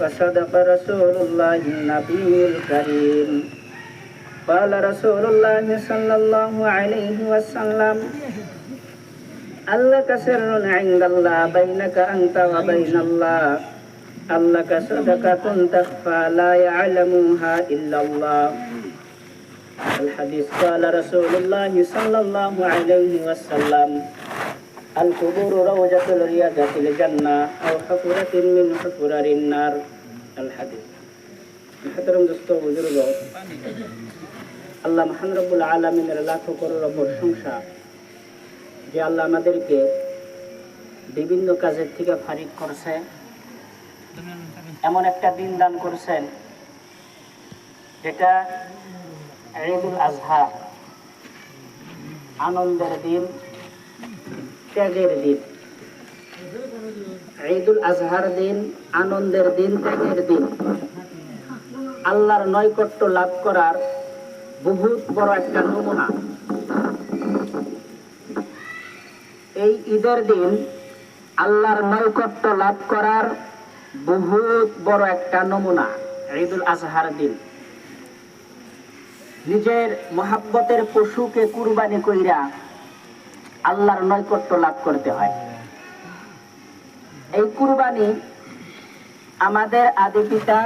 وصدق رسول الله النبي الكريم قال رسول الله صلى الله عليه وسلم ألك سر عند الله بينك أنت وبين الله ألك صدقة تخفى لا يعلمها إلا الله الحديث قال رسول الله صلى الله عليه وسلم القبور روجة الرياضة الجنة أو حفرة من حفرر النار الحديث محترم دوستو বুজুর্গ আল্লাহ মহান রব্বুল আলমিনের লাখো করোর প্রশংসা যে আল্লাহ আমাদেরকে বিভিন্ন কাজের থেকে ফারিক করছে এমন একটা দিন দান করছেন যেটা ঈদুল আজহা আনন্দের দিন ত্যাগের দিন। ঈদুল আজহার দিন, আনন্দের দিন, ত্যাগের দিন। আল্লাহর নৈকট্য লাভ করার বহুত বড় একটা নমুনা। এই ঈদের দিন আল্লাহর নৈকট্য লাভ করার বহুত বড় একটা নমুনা, ঈদুল আজহার দিন। নিজের মহাব্বতের পশুকে কুরবানি কইরা আল্লাহর নৈকট্য লাভ করতে হয়। এই কুরবানি আমাদের আদি পিতা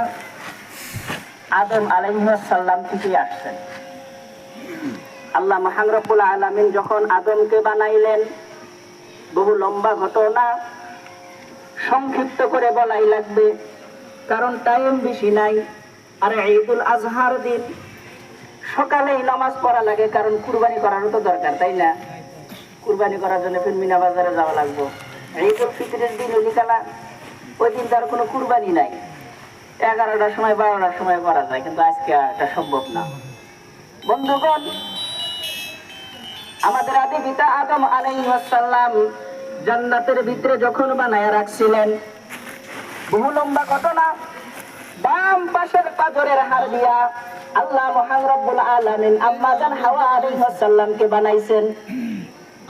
আদম আলাইসাল্লাম থেকে আসছেন আল্লাহ মাহানরবুল আলমিন যখন আদমকে বানাইলেন, বহু লম্বা ঘটনা সংক্ষিপ্ত করে বলাই লাগবে, কারণ টাইম বেশি নাই। আর ঈদুল আজহার দিন সকালেই নামাজ পড়া লাগে, কারণ কুরবানি করারও তো দরকার, তাই না? কুরবানি করার জন্য ফির মিনা বাজারে যাওয়া লাগবো। ঈদুল ফিতরের দিন বিকালা ওই দিন তার কোনো কুরবানি নাই। এগারোটার সময়, বারোটার সময় করা যায়, কিন্তু আজকে এটা সম্ভব না। বন্ধুগণ, আমাদের আদি পিতা আদম আলাইসাল্লাম জান্নাতের ভিতরে যখন বানায় রাখছিলেন, বহু লম্বা ঘটনা, বাম পাশের পাজরের হার দিয়া আল্লাহ মহান রব্বুল আলামিন আম্মা জান হাওয়া আলাইহিস সালামকে বানাইছেন।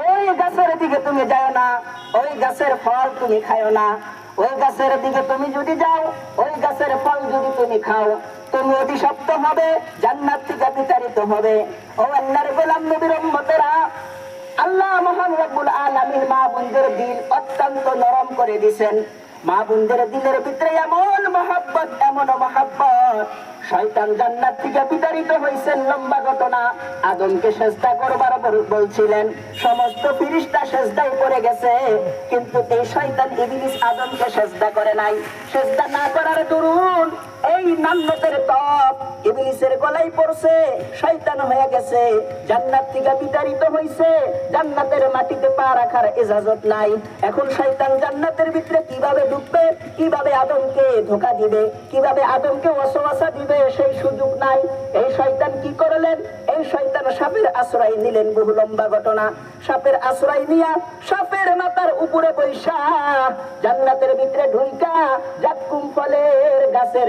ওই গাছের দিকে তুমি যাও না, ওই গাছের ফল তুমি খাও না। ওই গাছের দিকে তুমি যদি যাও, ওই গাছের ফল যদি তুমি খাও, তুমি অভিশপ্ত হবে, জান্নাত থেকে বিতাড়িত হবে। ও আল্লাহর গোলাম নবীর উম্মতেরা, আল্লাহ মহান রব্বুল আলামিন মা বোনদের দিল অত্যন্ত নরম করে দিছেন। মা বোনদের দিলের ভিতরে এমন মহাব্বত এমন মহাব্বত। শয়তান জান্নাত থেকে বিতাড়িত হয়েছেন লম্বা ঘটনা। আদমকে চেষ্টা করবার বলছিলেন সমস্ত ফিরিস্তা সেজদাই করে গেছে। কিন্তু এই শয়তান ইবলিস আদমকে সেজদা করে নাই। সেজদা না করার দরুন এই নান্নতের তপ ইবলিসের গলায় পড়ছে, শয়তান হয়ে গেছে, জান্নাত থেকে বিতাড়িত হইছে, জান্নাতের মাটিতে পা রাখার ইজাজত নাই। এখন শয়তান জান্নাতের ভিতরে কীভাবে ঢুকবে, কীভাবে আদমকে ধোকা দিবে, কীভাবে আদমকে ওয়াসওয়াসা দিবে, সেই সুযোগ নাই। এই শয়তান কি করলেন? এই শয়তান সাপের আশ্রয় নিলেন বহু লম্বা ঘটনা। সাপের আশ্রয় নিয়া সাপের মাথার উপরে বৈশা জান্নাতের ভিতরে ঢুইকা জাক্কুম ফলের গাছের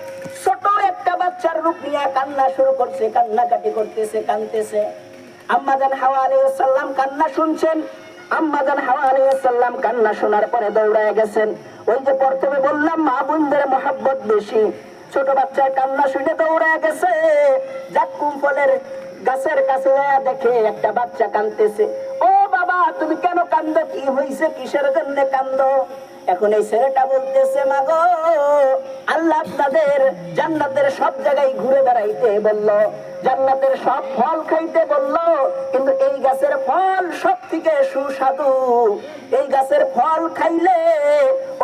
ছোট একটা বাচ্চার রূপ নিয়ে কান্না শুরু করছে, কান্নাকাটি করতেছে কানতেছে আম্মাজান হাওয়া আলাইহিস সালাম কান্না শুনছেন। আম্মাজান হাওয়া আলাইহিস সালাম কান্না শোনার পরে দৌড়ায় গেছেন। ওই যে প্রথমে বললাম, মা বোনদের মহাব্বত বেশি। ছোট বাচ্চার কান্না শুনে দৌড়ায় গেছে। জাক্কুম ফলের গাছের কাছে দেখে একটা বাচ্চা কান্দতেছে ও বাবা, তুমি কেন কান্দ কি হইছে? কিসের জন্য কান্দ এখন এই ছেলেটা বলতেছে, মাগো, আল্লাহ আপনাদের জান্নাতের সব জায়গায় ঘুরে বেড়াইতে বলল, জান্নাতের সব ফল খাইতে বলল, কিন্তু এই গাছের ফল সব থেকে সুস্বাদু। এই গাছের ফল খাইলে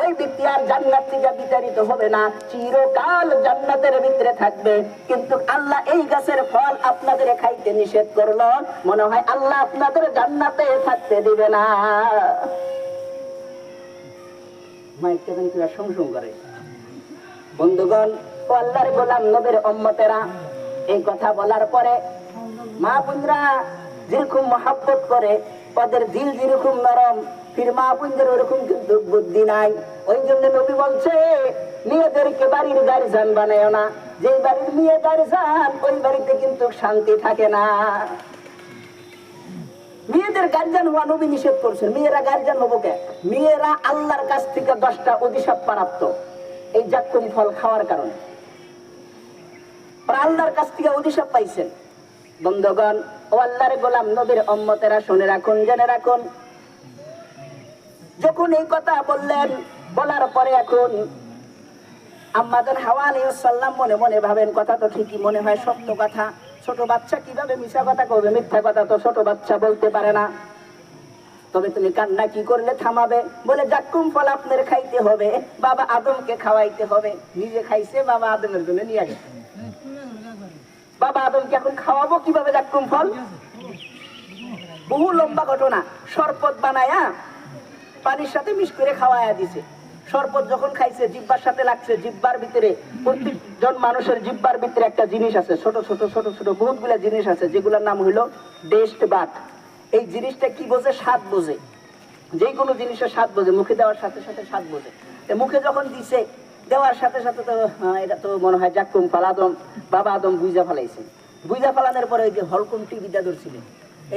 ওই ব্যক্তি আর জান্নাত থেকে বিতাড়িত হবে না, চিরকাল জান্নাতের ভিতরে থাকবে। কিন্তু আল্লাহ এই গাছের ফল আপনাদের খাইতে নিষেধ করল, মনে হয় আল্লাহ আপনাদের জান্নাতে থাকতে দিবে না। বন্ধুগণ আল্লাহর গোলাম নবীর উম্মতেরা, এই কথা বলার পরে মা বোনরা যেরকম মহাব্বত করে, ওদের দিল যেরকম নরম, ফির মা বোনদের ওরকম কিন্তু বুদ্ধি নাই। ওই জন্য নবী বলছে, মেয়েদেরকে বাড়ির গার্জান বানায় না। যে বাড়ির মেয়ে গার্জান ওই বাড়িতে কিন্তু শান্তি থাকে না। মেয়েদের গার্জিয়ান হওয়া নবী নিষেধ করছেন মেয়েরা গার্জিয়ান হব কে? মেয়েরা আল্লাহর কাছ থেকে দশটা অভিশাপ প্রাপ্ত। এই জাক্কুম ফল খাওয়ার কারণে। আল্লাহর কাছ থেকে অভিশাপ পাইছেন বন্ধুগণ, ও আল্লাহর গোলাম নবীর অম্মতেরা শুনে রাখুন, জেনে রাখুন। যখন এই কথা বললেন, বলার পরে এখন আম্মাদান হাওয়া আলাইহিস সালাম মনে মনে ভাবেন, কথা তো ঠিকই মনে হয়, সত্য কথা। ছোট বাচ্চা কীভাবে মিশা কথা করবে মিথ্যা কথা তো ছোট বাচ্চা বলতে পারে না। তবে তুমি কান্না কি করলে থামাবে? বলে, জাক্কুম ফল আপনার খাইতে হবে, বাবা আদমকে খাওয়াইতে হবে। নিজে খাইছে, বাবা আদমের জন্য নিয়ে গেছে বাবা আদমকে এখন খাওয়াবো কীভাবে জাক্কুম ফল? বহু লম্বা ঘটনা। শরবত বানায়া পানির সাথে মিশ করে খাওয়ায়া দিছে। শরবত যখন খাইছে জিব্বার সাথে লাগছে জিব্বার ভিতরে প্রত্যেকজন মানুষের জিব্বার ভিতরে একটা জিনিস আছে, ছোট ছোট ছোট ছোট বহুতগুলা জিনিস আছে, যেগুলোর নাম হইল ডেস্ট বাট এই জিনিসটা কি বোঝে? স্বাদ বোঝে। যে কোনো জিনিসের স্বাদ বোঝে, মুখে দেওয়ার সাথে সাথে স্বাদ বোঝে। মুখে যখন দিছে, দেওয়ার সাথে সাথে তো এটা তো মনে হয় জাকুম ফাল, আদম, বাবা আদম বুঝা ফেলাইছে। বুঝা ফেলানোর পরে ওই যে হলকম টিভিটা ধরছিলেন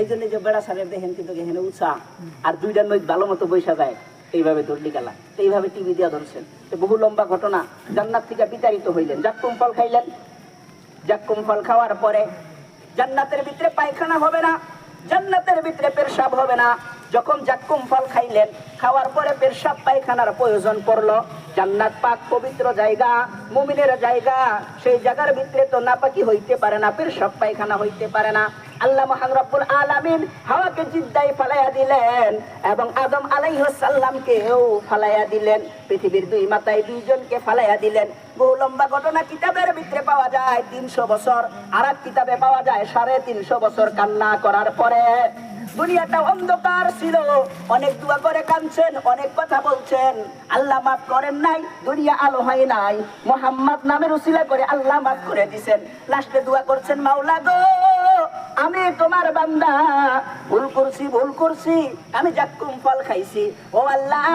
এই জন্য যে বেড়া সারের দেখেন কিন্তু এখানে উঁচা, আর দুইটার নই ভালো মতো বৈশা যায়। এইভাবে ধরলি গেলা। এইভাবে টিভি দিয়া ধরছেন। বহু লম্বা ঘটনা। জান্নাত থেকে বিতাড়িত হইলেন। জাক্কুম ফল খাইলেন। জাক্কুম ফল খাওয়ার পরে জান্নাতের ভিতরে পায়খানা হবে না। জান্নাতের ভিতরে পেরসাব হবে না। যখন জাক্কুম ফল খাইলেন, খাওয়ার পরে পেরসাব পায়খানার প্রয়োজন পড়ল। জান্নাত পাক পবিত্র জায়গা, মুমিনের জায়গা। সেই জায়গার ভিতরে তো নাপাকি হইতে পারে না পেরসাব পায়খানা হইতে পারে না। আল্লাহ মহান রব্বুল আলামিন হাওয়াকে জিদ্দায় ফালাইয়া দিলেন এবং আদম আলাইহিস সালামকেও ফালাইয়া দিলেন। পৃথিবীর দুই মাথায় দুইজনকে ফালাইয়া দিলেন। বহু লম্বা ঘটনা কিতাবের ভিতরে পাওয়া যায়, তিনশো বছর। আর কিতাবে পাওয়া যায়, সাড়ে তিনশো বছর কান্না করার পরে। দুনিয়াটা অন্ধকার ছিল। অনেক দোয়া করে কাঁদছেন, অনেক কথা বলছেন। আল্লাহ মাফ করেন নাই, দুনিয়া আলো হয় নাই। মোহাম্মদ নামের উসিলা করে আল্লাহ মাফ করে দিছেন। লাস্টে দোয়া করছেন, মাওলা গো আমি তোমার বান্দা। ভুল করছি ভুল করছি, আমি যাকুম ফল খাইছি। ও আল্লাহ,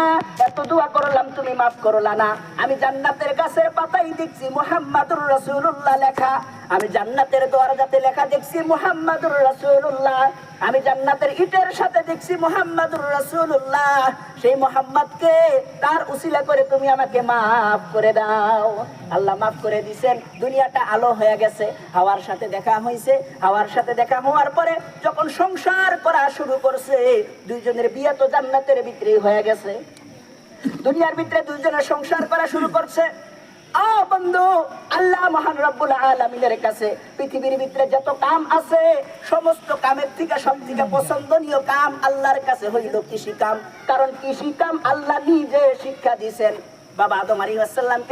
এত দোয়া করলাম, তুমি মাফ করলা না। আমি জান্নাতের গাছের পাতাই দেখছি মোহাম্মদুর রসুল্লাহ লেখা। আমি জান্নাতের দরজাতে লেখা দেখছি মুহাম্মাদুর রাসূলুল্লাহ। আমি জান্নাতের ইটের সাথে দেখছি মুহাম্মাদুর রাসূলুল্লাহ। সেই মুহাম্মদকে তার উসিলা করে তুমি আমাকে মাফ করে দাও। আল্লাহ মাফ করে দিছেন, দুনিয়াটা আলো হয়ে গেছে। হাওয়ার সাথে দেখা হয়েছে হাওয়ার সাথে দেখা হওয়ার পরে যখন সংসার করা শুরু করছে, দুইজনের বিয়ে তো জান্নাতের ভিতরে হয়ে গেছে। দুনিয়ার ভিতরে দুইজনের সংসার করা শুরু করছে। সমস্ত কামের থেকে সব থেকে পছন্দনীয় কাম আল্লাহর কাছে হইল কৃষি কারণ কৃষি কাম আল্লাহ নিজে শিক্ষা দিয়েছেন। বাবা আদম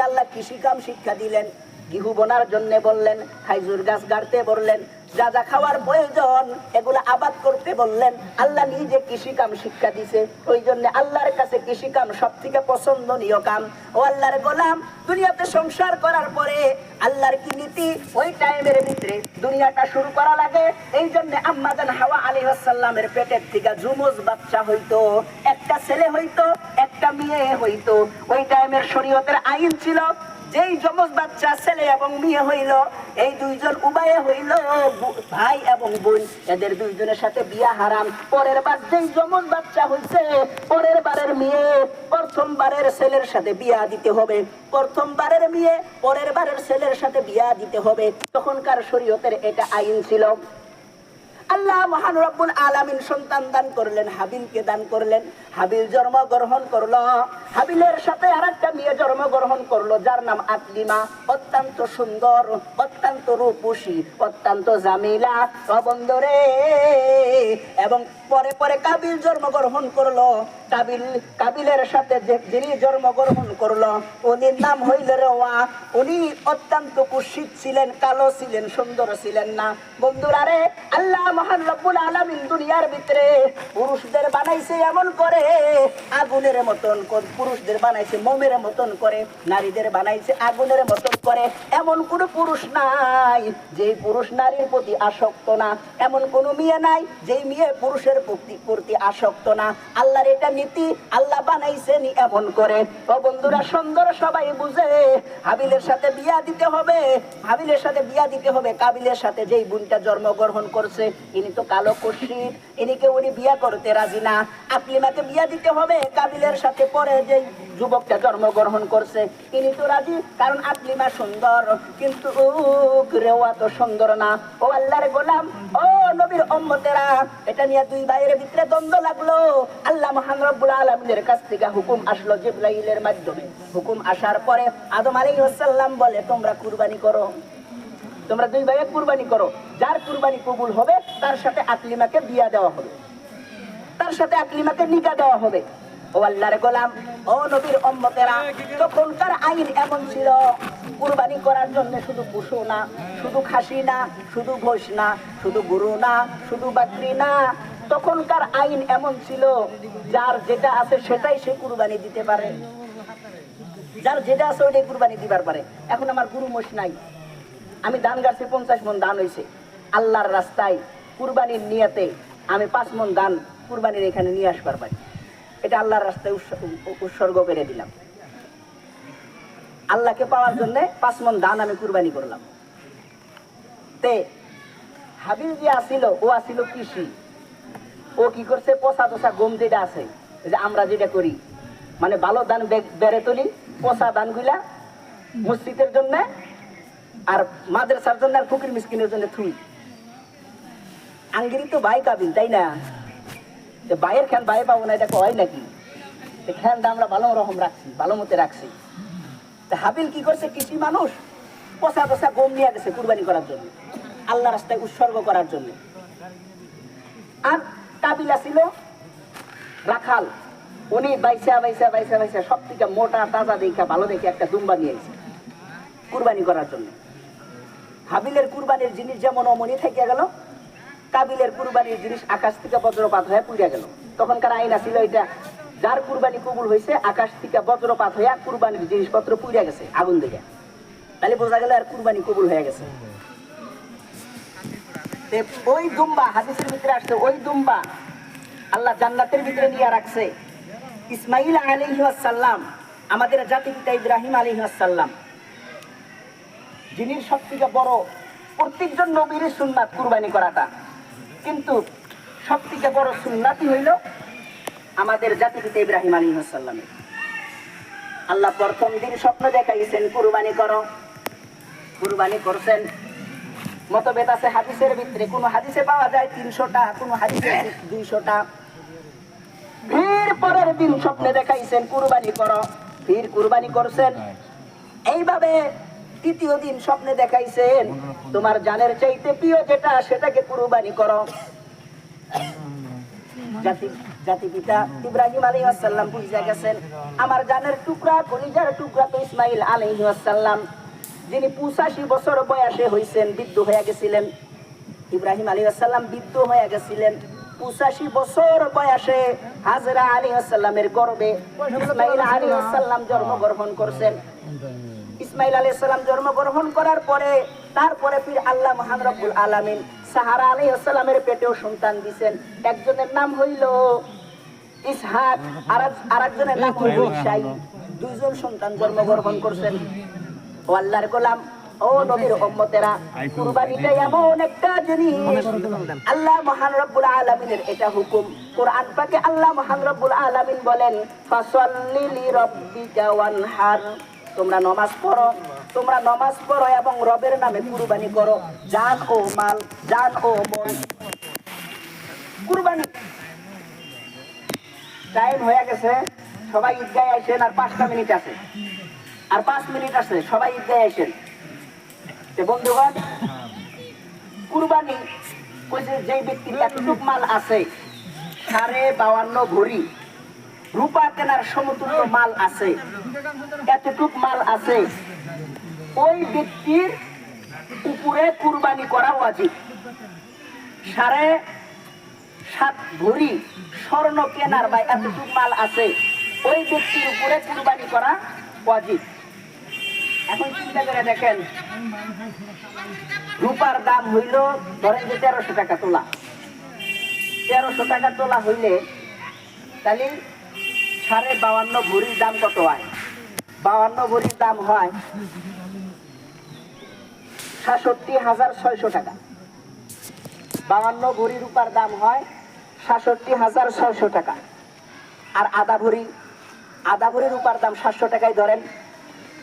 আল্লাহ কৃষি কাম শিক্ষা দিলেন। গিহু বোনার জন্য বললেন, খাইজুর গাছ গাড়তে বললেন যা যা খাওয়ার প্রয়োজন, এগুলো আবাদ করতে বললেন। আল্লাহ নিজে কৃষি কাম শিক্ষা দিছে। ওই জন্য আল্লাহর কাছে কৃষি কাম সব থেকে পছন্দনীয় কাম। ও আল্লাহর গোলাম, দুনিয়াতে সংসার করার পরে আল্লাহর কি নীতি? ওই টাইমের ভিতরে দুনিয়াটা শুরু করা লাগে। এই জন্য আম্মাজান হাওয়া আলী সাল্লামের পেটের থেকে জুমুজ বাচ্চা হইতো, একটা ছেলে হইতো, একটা মেয়ে হইতো। ওই টাইমের শরীয়তের আইন ছিল যেই যমজ বাচ্চা ছেলে এবং মেয়ে হইল, এই দুইজন উভয়ে হইল ভাই এবং বোন। এদের দুইজনের সাথে বিয়া হারাম। পরের বার যেই যমজ বাচ্চা হইছে, পরের বারের মেয়ে প্রথমবারের ছেলের সাথে বিয়া দিতে হবে। প্রথমবারের মেয়ে, পরের বারের ছেলের সাথে বিয়া দিতে হবে। তখনকার শরীয়তের এটা আইন ছিল। আল্লাহ মহান রব্বুল আলামিন সন্তান দান করলেন, হাবিলকে দান করলেন। হাবিল জন্মগ্রহণ করল। হাবিলের সাথে আর একটা মেয়ে জন্মগ্রহণ করল, যার নাম আকলিমা। অত্যন্ত সুন্দর, অত্যন্ত রূপসী, অত্যন্ত জামিলা অবন্দরে এবং পরে পরে কাবিল জন্মগ্রহণ করল। কাবিল, কাবিলের সাথে যিনি জন্মগ্রহণ করল, উনির নাম হইল রওয়া। উনি অত্যন্ত কুৎসিত ছিলেন, কালো ছিলেন, সুন্দর ছিলেন না। বন্ধুরা রে, আল্লাহ মহান রব্বুল আলামিন দুনিয়ার ভিতরে পুরুষদের বানাইছে এমন করে আগুনের মতন পুরুষদের বানাইছে, মোমের মতন করে, নারীদের বানাইছে, আগুনের মতন করে। এমন কোন পুরুষ নাই যে পুরুষ নারীর প্রতি আসক্ত না। এমন কোন মেয়ে নাই, যেই মেয়ে পুরুষের প্রতি আসক্ত না। আল্লাহর এটা নীতি, আল্লাহ বানাইছেন এমন করে। ও বন্ধুরা, সুন্দর সবাই বুঝে, হাবিলের সাথে বিয়া দিতে হবে। হাবিলের সাথে বিয়া দিতে হবে। কাবিলের সাথে যেই বোনটা জন্মগ্রহণ করছে, ইনি তো কালো কুশির ইনিকে উনি বিয়া করতে রাজি না। আকলিমাকে বিয়া দিতে হবে, কাবিলের সাথে পরে যে যুবকটা জন্মগ্রহণ করছে। ইনি তো রাজি, কারণ আকলিমা সুন্দর, কিন্তু রেওয়া তো সুন্দর না। ও আল্লাহর গোলাম, ও নবীর উম্মতেরা, এটা নিয়ে দুই ভাইয়ের ভিতরে দ্বন্দ্ব লাগল। আল্লাহ মহান রব্বুল আলমিনের কাছ থেকে হুকুম আসলো মাধ্যমে। হুকুম আসার পরে আদম সালাম বলে, তোমরা কুরবানি করো। তোমরা দুই ভাইয়ে কুরবানি করো। যার কুরবানি কবুল হবে, তার সাথে আকলিমাকে বিয়া দেওয়া হবে। তার সাথে আকলিমাকে নিকা দেওয়া হবে। ও আল্লাহর গোলাম, ও নবীর উম্মতেরা, তখনকার আইন এমন ছিল, কুরবানি করার জন্য শুধু পশু না, শুধু খাসি না, শুধু ঘোষ না, শুধু গরু না, শুধু বাকরি না। তখনকার আইন এমন ছিল, যার যেটা আছে সেটাই সে কুরবানি দিতে পারে। যার যেটা আছে ওইটাই কুরবানি দিবার পারে। এখন আমার গুরু মোষ নাই। আমি দান গাছি পঞ্চাশ মন দান হয়েছে আল্লাহর রাস্তায় কুরবানির নিয়াতে আমি পাঁচ মন ধান কুরবানির এখানে নিয়ে আসবার পারি এটা আল্লাহর রাস্তায় উৎসর্গ করে দিলাম। আল্লাহকে পাওয়ার জন্য পাঁচ মন ধান আমি কুরবানি করলাম। তে হাবিল যে আসিল, ও আসিল কৃষি। ও কি করছে? পচা পচা গম যেটা আছে যে আমরা যেটা করি মানে ভালো বে- বেড়ে তুলি, পচা ধানগুলা মসজিদের জন্য আর মাদ্রাসার জন্য আর ফকির মিসকিনের জন্য থুই। আঙ্গিরি তো ভাই কাবিল, তাই না? তো ভাইয়ের খ্যান ভাই পাবো না, এটা হয় নাকি? তো খ্যানটা আমরা ভালো রকম রাখছি, ভালো মতে রাখছি। তা হাবিল কি করছে? কৃষি মানুষ পচা পচা গম নিয়ে গেছে কুরবানি করার জন্য, আল্লাহ রাস্তায় উৎসর্গ করার জন্য। আর কাবিলা ছিল রাখাল। উনি বাইসা বাইসা বাইসা বাইসা সব থেকে মোটা, তাজা দেখা, ভালো দেখে একটা দুম্বা নিয়ে এসেছে কুরবানি করার জন্য। হাবিলের কুরবানির জিনিস যেমন অমনি থেকে গেল কাবিলের কুরবানির জিনিস আকাশ থেকে বজ্রপাত হয়ে পুড়ে গেল। তখনকার আইন ছিল এটা। যার কুরবানি কবুল হয়েছে, আকাশ থেকে বজ্রপাত হয়ে কুরবানির জিনিসপত্র পুড়ে গেছে আগুন দিকে তাহলে বোঝা গেল আর কুরবানি কবুল হয়ে গেছে। ওই দুম্বা, হাদিসের ভিতরে আসছে, ওই দুম্বা আল্লাহ জান্নাতের ভিতরে নিয়ে রাখছে। ইসমাইল আলাইহাসাল্লাম আমাদের জাতি পিতা ইব্রাহিম আলাইহাসাল্লাম যিনি সব থেকে বড়, প্রত্যেকজন নবীর সুন্নাত কুরবানি করাটা। কিন্তু সব থেকে বড় সুন্নাতি হইল আমাদের জাতি পিতা ইব্রাহিম আলাইহাসাল্লামের আল্লাহ প্রথম দিন স্বপ্ন দেখাইছেন, কুরবানি করো। কুরবানি করছেন। মতভেদ আছে হাদিসের ভিতরে, কোন হাদিসে পাওয়া যায় তিনশোটা, কোন হাদিসে দুইশোটা। ভিড় পরের দিন স্বপ্নে দেখাইছেন, কুরবানি করো। ভিড় কুরবানি করছেন। এইভাবে তৃতীয় দিন স্বপ্নে দেখাইছেন তোমার জানের চাইতে প্রিয় যেটা সেটাকে কুরবানি করো। জাতি জাতি পিতা ইব্রাহিম আলী আসাল্লাম বুঝে গেছেন আমার জানের টুকরা কলিজার টুকরা তো ইসমাইল আলী আসাল্লাম যিনি পঁচাশি বছর বয়সে হয়েছেন বৃদ্ধ হয়ে গেছিলেন। ইব্রাহিম আলী আসাল্লাম বৃদ্ধ হয়ে গেছিলেন। পঁচাশি বছর বয়সে হাজরা আলী আসাল্লামের গর্বে ইসমাইল আলী আসাল্লাম জন্মগ্রহণ করছেন। ইসমাইল আলী সাল্লাম জন্মগ্রহণ করার পরে তারপরে ফির আল্লাহ মহান রব্বুল আলামিন সাহারা আলী সাল্লামের পেটেও সন্তান দিছেন। একজনের নাম হইল ইসহাক আর একজনের নাম হইল ইসাই দুইজন সন্তান জন্মগ্রহণ করছেন। ও আল্লাহর গোলাম ও নবীর উম্মতেরা কুরবানিটা এমন একটা জিনিস। আল্লাহ মহান রব্বুল আলামিনের এটা হুকুম। কোরআন পাকে আল্লাহ মহান রব্বুল আলামিন বলেন ফাসাল্লি লিরাব্বিকা ওয়ানহার। তোমরা নামাজ পড়ো, তোমরা নামাজ পড়ো এবং রবের নামে কুরবানি করো। জান ও মাল, জান ও মন কুরবানি। টাইম হয়ে গেছে, সবাই ঈদগায় আসেন আর পাঁচটা মিনিট আছে। আর পাঁচ মিনিট আছে, সবাই ঈদগায় আসেন। বন্ধুগণ, কুরবানি যে ব্যক্তির এতটুক মাল আছে, সাড়ে বাউান্ন ভরি। রূপা কেনার সমতুল্য মাল আছে। এতটুক মাল আছে। ওই ব্যক্তির উপরে কুরবানি করা উচিত সাড়ে সাত ভরি স্বর্ণ কেনার বা এতটুক মাল আছে। ওই ব্যক্তির উপরে কুরবানি করা উচিত এখন চিন্তা করে দেখেন, রূপার দাম হইল, ধরেন যে তেরোশো টাকা তোলা। তেরোশো টাকা তোলা হইলে তাহলে সাড়ে বাউান্ন ভরির দাম কত হয়? বাউান্ন ভরির দাম হয় সাতষট্টি হাজার ছয়শো টাকা। বাউান্ন ভরি রূপার দাম হয় সাতষট্টি হাজার ছয়শো টাকা। আর আধা ভরি আধা ভরি রূপার দাম সাতশো টাকায় ধরেন,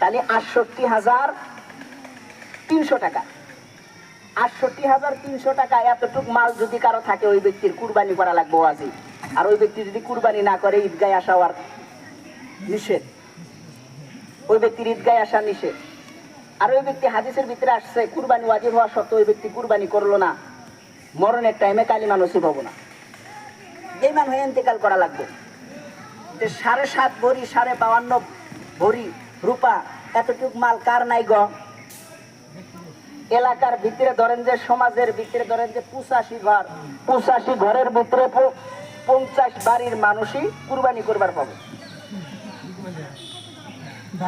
তাহলে আটষট্টি হাজার তিনশো টাকা। আটষট্টি হাজার তিনশো টাকা এতটুক মাল যদি কারও থাকে ওই ব্যক্তির কুরবানি করা লাগবে আজি আর ওই ব্যক্তি যদি কুরবানি না করে, ঈদগায় আসা আর নিষেধ। ওই ব্যক্তির ঈদগায় আসা নিষেধ। আর ওই ব্যক্তি হাদিসের ভিতরে আসছে, কুরবানি ওয়াজিব হওয়া সত্ত্বেও ওই ব্যক্তি কুরবানি করল না। মরণের টাইমে কালিমা নসিব হব না। এই মান হয়ে ইন্তেকাল করা লাগবে। যে সাড়ে সাত ভরি, সাড়ে বাউান্ন ভরি রূপা, এতটুক মাল কার নাই গ? এলাকার ভিতরে ধরেন যে, সমাজের ভিতরে ধরেন যে, পঁচাশি ঘর, পঁচাশি ঘরের ভিতরে পঞ্চাশ বাড়ির মানুষই কুরবানি করবার পাবে।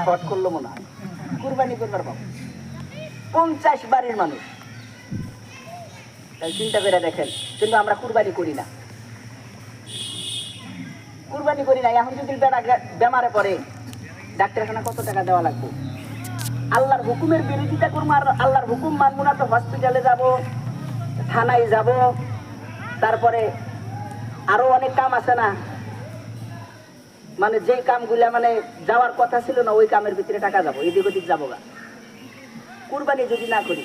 শর্ট করল মনে হয়। কুরবানি করবার পাবে। পঞ্চাশ বাড়ির মানুষ। তাই চিন্তা করে দেখেন, কিন্তু আমরা কুরবানি করি না। কুরবানি করি না, এখন যদি বেড়া বেমারে পড়ে, ডাক্তারখানা কত টাকা দেওয়া লাগবে? আল্লাহর হুকুমের বিরোধিতা করব আর আল্লাহর হুকুম মানবো না তো হসপিটালে যাব, থানায় যাব, তারপরে আরও অনেক কাম আছে না? মানে যেই কামগুলা মানে যাওয়ার কথা ছিল না, ওই কামের ভিতরে টাকা যাব, এদিক ওদিক যাব গা। কুরবানি যদি না করি,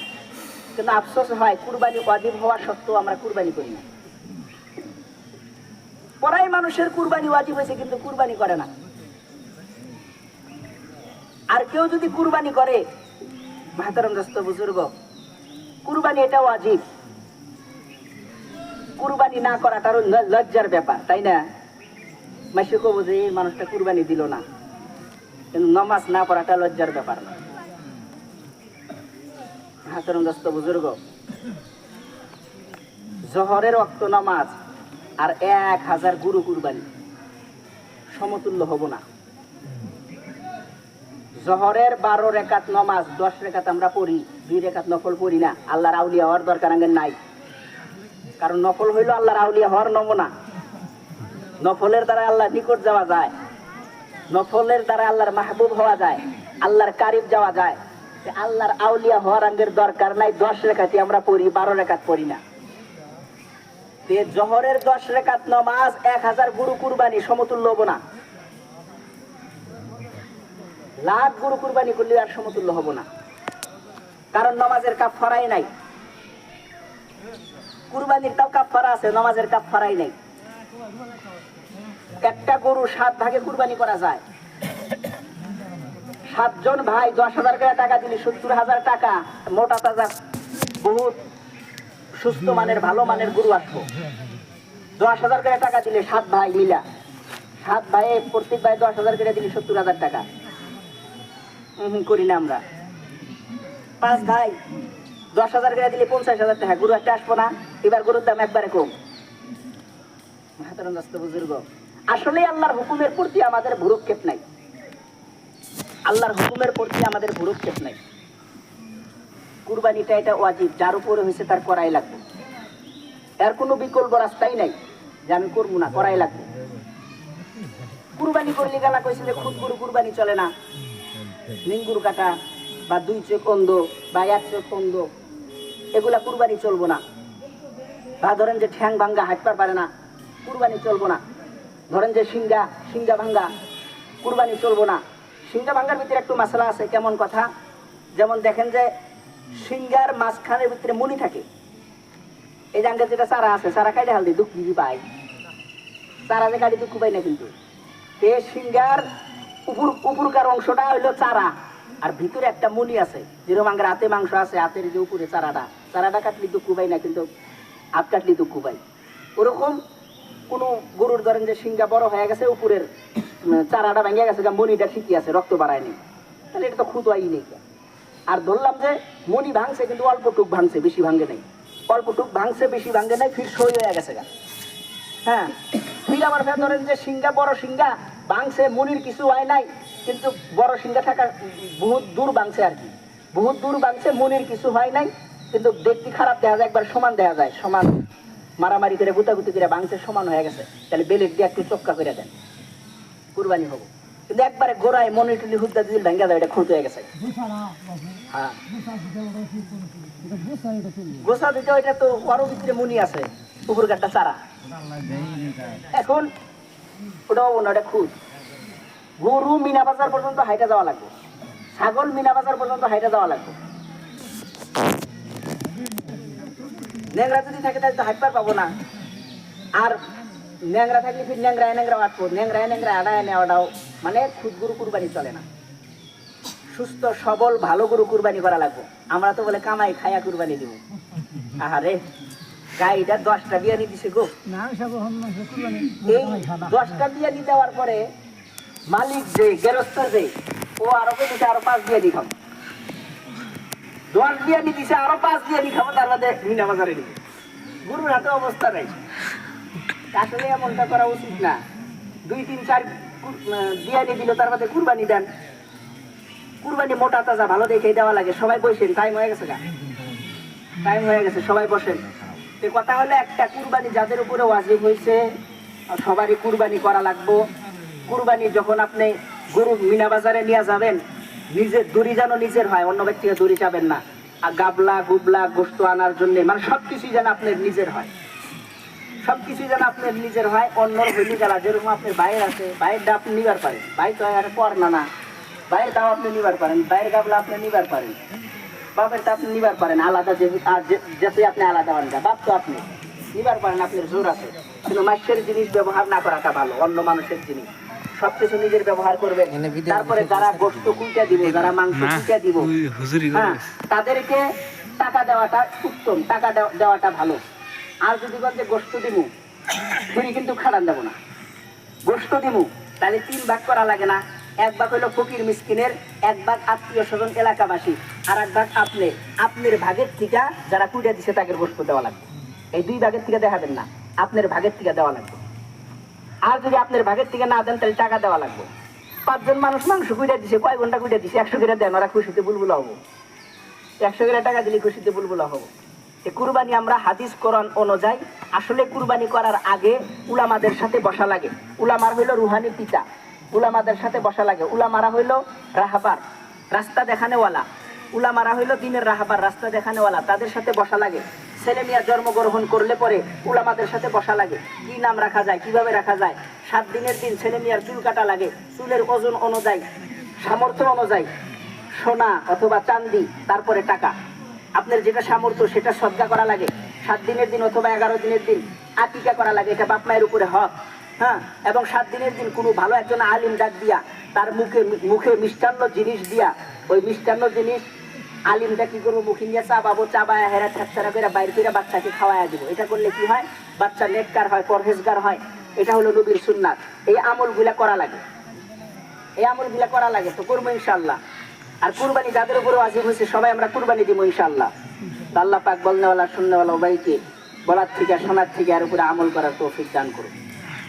কিন্তু আফসোস হয়, কুরবানি ওয়াজিব হওয়া সত্ত্বেও আমরা কুরবানি করি না। পড়াই মানুষের কুরবানি ওয়াজিব হয়েছে, কিন্তু কুরবানি করে না। আর কেউ যদি কুরবানি করে ভাতরম দস্ত, বুজুর্গ, কুরবানি এটা ওয়াজিব। কুরবানি না ল- লজ্জার ব্যাপার, তাই না? মাসে কবো যে এই মানুষটা কুরবানি দিল না। কিন্তু নমাজ না পড়াটা লজ্জার ব্যাপার না। হাতরম দস্ত বুজুর্গ, জহরের অক্ত নামাজ আর এক হাজার গুরু কুরবানি, সমতুল্য হব না। জহরের বারো রেখাত নমাজ, দশ রেখাত আমরা পড়ি, দুই রেখাত নফল পড়ি না। আল্লাহর আউলিয়া হওয়ার দরকার আমাদের নাই। কারণ নফল হইল আল্লাহর আউলিয়া হওয়ার নমুনা। নফলের দ্বারা আল্লাহ নিকট যাওয়া যায়। নফলের দ্বারা আল্লাহর মাহবুব হওয়া যায়। আল্লাহর কারিব যাওয়া যায়। আল্লাহর আউলিয়া হওয়ার আঙ্গের দরকার নাই, দশ রেখাতি আমরা পড়ি, বারো রেখাত পড়ি না। জহরের দশ রেখাত নমাজ এক হাজার গুরু কুরবানি সমতুল্য হব না। লাখ গুরু কুরবানি করলে আর সমতুল্য হব না। কারণ নমাজের কাপ ফরাই নাই। কুরবানির তাও কাপ ফরা আছে, নামাজের কাপ ফরাই নাই। একটা গরু সাত ভাগে কুরবানি করা যায়। সাতজন ভাই দশ হাজার টাকা দিলে সত্তর হাজার টাকা, মোটা তাজা বহুত সুস্থ মানের, ভালো মানের গরু আসব। দশ হাজার করে টাকা দিলে সাত ভাই মিলা। সাত ভাই প্রত্যেক ভাই দশ হাজার করে দিলে সত্তর হাজার টাকা। করি না আমরা। পাঁচ ভাই। দশ হাজার করে দিলে পঞ্চাশ হাজার টাকা, গরু একটা আসব না, এবার গরুর দাম একবারে কম। বুজুর্গ আসলে আল্লাহর হুকুমের প্রতি আমাদের ভুরুক্ষেপ নাই। আল্লাহর হুকুমের প্রতি আমাদের ভুরুক্ষেপ নাই। কুরবানিটা এটা ওয়াজিব, যার উপরে হয়েছে তার করাই লাগবে। এর কোনো বিকল্প রাস্তাই নাই যে আমি করব না, করাই লাগবে। কুরবানি করলে, গালা কইছে যে খুদ গরু কুরবানি চলে না। লিঙ্গুর কাটা বা দুই চোখ অন্ধ বা এক চোখ অন্ধ, এগুলা কুরবানি চলবো না। বা ধরেন যে ঠ্যাং ভাঙ্গা, হাঁটতে পারে না, কুরবানি চলবো না। ধরেন যে সিঙ্গা সিঙ্গা ভাঙ্গা, কুরবানি চলবো না। সিঙ্গা ভাঙ্গার ভিতরে একটু মশলা আছে, কেমন কথা? যেমন দেখেন যে সিঙ্গার মাঝখানের ভিতরে মুনি থাকে। এই জাঙ্গা যেটা চারা আছে, চারা কাটে হাল দিয়ে দুঃখ দিবি পাই। চারা যে কাটি দুঃখ পাই না কিন্তু। এ সিঙ্গার উপর উপরকার অংশটা হইল চারা। আর ভিতরে একটা মুনি আছে, যেরকম আঙ্গের হাতে মাংস আছে, হাতের যে উপরে চারাটা চারাটা কাটলি দুঃখ পাই না, কিন্তু হাত কাটলি দুঃখ পাই ওরকম কোনো গরুর ধরেন যে সিঙ্গা বড় হয়ে গেছে, উপরের চারাটা ভেঙে গেছে মনিটা ঠিকই আছে, রক্ত বাড়ায়নি তাহলে এটা তো খুদাই নেই। আর ধরলাম যে মনি ভাঙছে, কিন্তু অল্প টুক ভাঙছে, বেশি ভাঙে নাই। অল্প টুক ভাঙছে, বেশি ভাঙে নাই, ফির সই হয়ে গেছে গা। হ্যাঁ ফির আবার ফের ধরেন যে সিঙ্গা বড় সিঙ্গা ভাঙছে, মনির কিছু হয় নাই কিন্তু বড় সিঙ্গা থাকা বহুত দূর ভাঙছে আর কি। বহুত দূর ভাঙছে মনির কিছু হয় নাই, কিন্তু দেখতে খারাপ দেখা যায়, একবার সমান দেখা যায়, সমান মারামারি করে গুতাগুতি করে ভাঙছে সমান হয়ে গেছে। তাহলে বেলের দিয়ে একটু চক্কা করে দেন, কুরবানি হব। কিন্তু একবারে গোড়ায় মনির টুলি হুদ্দা দিল ভেঙ্গা যায় এটা খুঁত হয়ে গেছে। হ্যাঁ। গোসা দিতে এটা তো আরও ভিতরে মুনি আছে পুকুর গাছটা চারা। এখন ওটা না, ওটা খুদ গরু মিনা বাজার পর্যন্ত হাইটা যাওয়া লাগবে। ছাগল মিনা বাজার পর্যন্ত হাইটা যাওয়া লাগবে। ন্যাংরা যদি থাকে তাহলে তো হাইটবার পাবো না। আর ন্যাংরা থাকলে ফির ন্যাংরা ন্যাংরা আটবো ন্যাংরা ন্যাংরা আড়ায় নেওয়াটাও মানে খুদ গরু কুরবানি চলে না। সুস্থ সবল ভালো গরু কুরবানি করা লাগবে। আমরা তো বলে কামাই খায়া কুরবানি দিব। আহারে গাইটা দশটা বিয়ানি দিছে গো। দশটা বিয়ানি দেওয়ার পরে মালিক যে গেরস্ত যে ও আরও দিছে আরও পাঁচ দিয়ে বিয়ানি খাব। দশ বিয়ানি দিছে আরও পাঁচ বিয়ানি খাব তার মধ্যে মিনা বাজারে দিব। গরুর হাতে অবস্থা নাই। আসলে এমনটা করা উচিত না। দুই তিন চার আহ, দিল তার মধ্যে কুরবানি দেন। কুরবানি মোটা তাজা ভালো দেখে দেওয়া লাগে। সবাই বসেন টাইম হয়ে গেছে গা। টাইম হয়ে গেছে সবাই বসেন। কথা হলো একটা কুরবানি যাদের উপরে ওয়াজিব হয়েছে সবারই কুরবানি করা লাগবো। কুরবানি যখন আপনি গরু মিনা বাজারে নিয়ে যাবেন নিজের দড়ি যেন নিজের হয়, অন্য ব্যক্তিকে দড়ি চাবেন না। আর গাবলা, গুবলা, গোস্ত আনার জন্য মানে সব কিছুই যেন আপনার নিজের হয়। সবকিছু যেন আপনার নিজের হয় অন্যর হইলে গেলা যেরকম আপনার বাইরে আছে বাইরটা আপনি নিবার পারেন। বাইর তো আর পর না না বাইরের দাও আপনি নিবার পারেন বাইরের গাবলা আপনি নিবার পারেন, বাপেরটা আপনি নিবার পারেন, আলাদা যাতে আপনি আলাদা হন বাপ তো আপনি নিবার পারেন, আপনার জোর আছে। কিন্তু মাসের জিনিস ব্যবহার না করাটা ভালো, অন্য মানুষের জিনিস। সবকিছু নিজের ব্যবহার করবেন। তারপরে যারা গোস্ত কুইটা দিব যারা মাংস কুইটা দিব হ্যাঁ তাদেরকে টাকা দেওয়াটা উত্তম টাকা দেওয়া- দেওয়াটা ভালো। আর যদি বলতে গোস্ত দিব তুমি কিন্তু খাটান দেবো না। গোস্ত দিব তাহলে তিন ভাগ করা লাগে না। এক ভাগ হলো ফকির মিসকিনের এক ভাগ আত্মীয় স্বজন এলাকাবাসী আর এক ভাগ আপনি। আপনার ভাগের থেকে যারা কুইটা দিছে তাকে গোস্ত দেওয়া লাগবে। এই দুই ভাগের থেকে দেখাবেন না। আপনার ভাগের থেকে দেওয়া লাগবে। আর যদি আপনার ভাগের থেকে না দেন, তাহলে টাকা দেওয়া লাগবে। পাঁচজন মানুষ মাংস কুইটা দিছে, কয় ঘণ্টা কুইটা দিছে? একশো করে দেন, ওরা খুশিতে বুলবুল হব। একশো করে টাকা দিলে খুশিতে বুলবুল হব। এই কুরবানি আমরা হাদিস, কোরআন অনুযায়ী আসলে কুরবানি করার আগে উলামাদের সাথে বসা লাগে। উলামার হইল রুহানি পিতা, উলামাদের সাথে বসা লাগে। উলামারা হইল রাহাবার, রাস্তা দেখানেওয়ালা। উলামারা হইল দিনের রাহাবার, রাস্তা দেখানেওয়ালা, তাদের সাথে বসা লাগে। ছেলে মেয়ে জন্মগ্রহণ করলে পরে উলামাদের সাথে বসা লাগে। কি নাম রাখা যায়, কীভাবে রাখা যায়? সাত দিনের দিন ছেলে মেয়ের চুল কাটা লাগে, চুলের ওজন অনুযায়ী, সামর্থ্য অনুযায়ী। সোনা অথবা চান্দি তারপরে টাকা। আপনার যেটা সামর্থ্য, সেটা সজ্জা করা লাগে। সাত দিনের দিন অথবা এগারো দিনের দিন আকিকা করা লাগে, এটা বাপ মায়ের উপরে হক। হ্যাঁ? এবং সাত দিনের দিন কোনো ভালো একজন আলিম ডাক দিয়া, তার মুখে মুখে মিষ্টান্ন জিনিস দিয়া, ওই মিষ্টান্ন জিনিস আলিমটা কি করব, মুখে নিয়ে চাবাবো চাবায়া হেরা ঠাকছাড়া করে বাইরে করে বাচ্চাকে খাওয়াইয়া দিব। এটা করলে কি হয়? বাচ্চা নেককার হয়, পরহেজগার হয়। এটা হলো নবীর সুন্নাত। এই আমলগুলা করা লাগে। এই আমলগুলা করা লাগে তো করব ইনশাল্লাহ আর কুরবানি যাদের উপরে আজিব হয়েছে, সবাই আমরা কুরবানি দিব ইনশাল্লাহ আল্লাহ পাক বলনেওয়ালা, শুননেওয়ালা, উবাইকে বলার থেকে, শোনার থেকে আর উপরে আমল করার তৌফিক দান করুন।